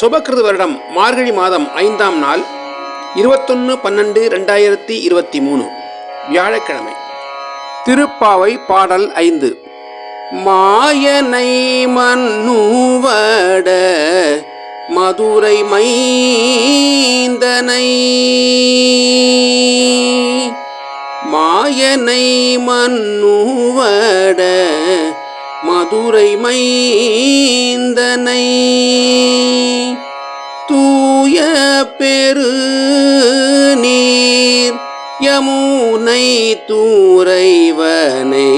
சுபகிருது வருடம் மார்கழி மாதம் ஐந்தாம் நாள் இருபத்தொன்று பன்னெண்டு ரெண்டாயிரத்தி இருபத்தி மூணு வியாழக்கிழமை. திருப்பாவை பாடல் ஐந்து. மாயனை மன்னுவட மதுரை மைந்தனை. மாயனை மன்னுவட மதுரை மைந்தனை. தூய பெரு நீர் யமுனை தூரைவனை.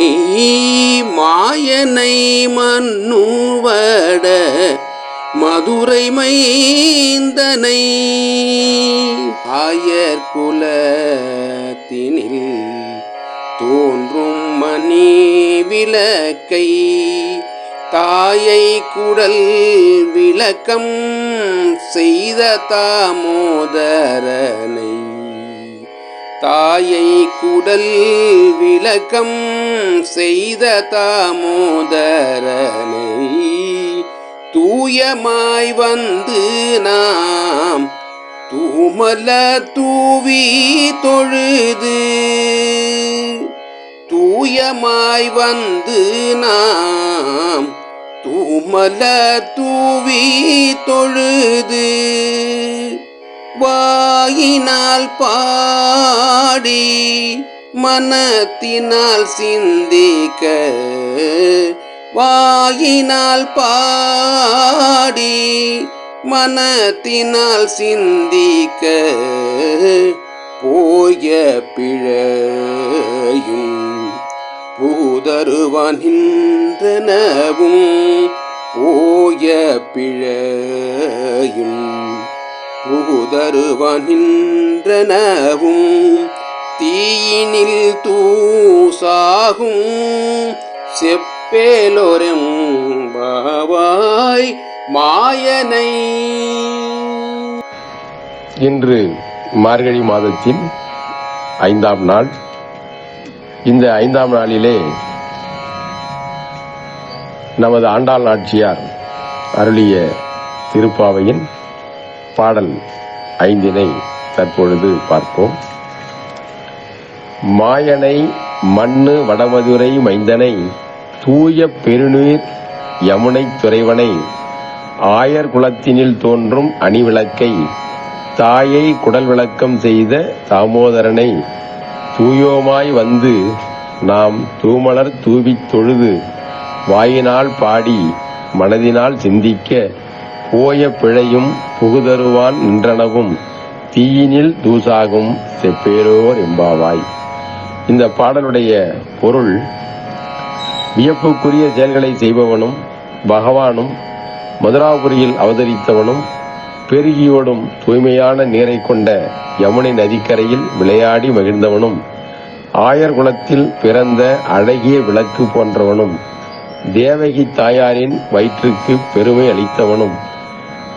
மாயனை மன்னுவட மதுரை மைந்தனை. ஆயர் குலத்தினில் விளக்கை தாயை குடல் விளக்கம் செய்த தாமோதரனை. தாயை குடல் விளக்கம் செய்த தாமோதரனை. தூயமாய் வந்து நாம் தூமல தூவி தொழுது தூயமாய் வந்து நாம் தூமல தூவி தொழுது வாயினால் பாடி மனத்தினால் சிந்திக்க வாயினால் பாடி மனத்தினால் சிந்திக்க போய பிழையும் தருவானின்றனவும் போய பிழையும் புகுதருவானின்றனவும் தீயினில் தூசாகும் செப்பேலோரம் பாவாய் மாயனை. இன்று மார்கழி மாதத்தின் ஐந்தாம் நாள். இந்த ஐந்தாம் நாளிலே நமது ஆண்டாள் நாச்சியார் அருளிய திருப்பாவையின் பாடல் ஐந்தினை தற்பொழுது பார்ப்போம். மாயனை மண்ணு வடமதுரை மைந்தனை தூய பெருநீர் யமுனை துறைவனை ஆயர் குலத்தினில் தோன்றும் அணிவிளக்கை தாயை குடல் விளக்கம் செய்த தாமோதரனை தூயோமாய் வந்து நாம் தூமலர் தூவித் தொழுது வாயினால் பாடி மனதினால் சிந்திக்க போய பிழையும் புகுதருவான் நின்றனவும் தீயினில் தூசாகும் செப்பேரோர் எம்பாவாய் இந்த பாடலுடைய பொருள் வியப்புக்குரிய செயல்களை செய்பவனும் பகவானும் மதுராபுரியில் அவதரித்தவனும் பெருகியோடும் தூய்மையான நீரை கொண்ட யமுனை நதிக்கரையில் விளையாடி மகிழ்ந்தவனும் ஆயர் குலத்தில் பிறந்த அழகிய விளக்கு போன்றவனும் தேவகி தாயாரின் வயிற்றுக்கு பெருமை அளித்தவனும்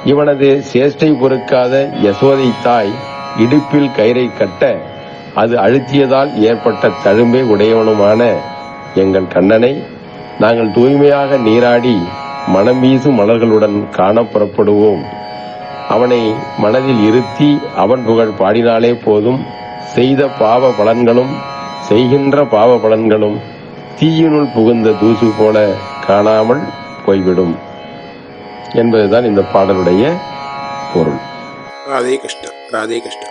இவனது சேஷ்டை பொறுக்காத யசோதை தாய் இடுப்பில் கயிறை கட்ட அது அழுத்தியதால் ஏற்பட்ட தழும்பை உடையவனுமான எங்கள் கண்ணனை நாங்கள் தூய்மையாக நீராடி மனம் வீசும் மலர்களுடன் காண புறப்படுவோம். அவனை மனதில் இருத்தி அவன் புகழ் பாடினாலே போதும் செய்த பாவ பலன்களும் செய்கின்ற பாவ பலன்களும் தீயினுள் புகுந்த தூசு போல காணாமல் போய்விடும் என்பதுதான் இந்த பாடலுடைய பொருள். ராதே கிருஷ்ணா ராதே கிருஷ்ணா.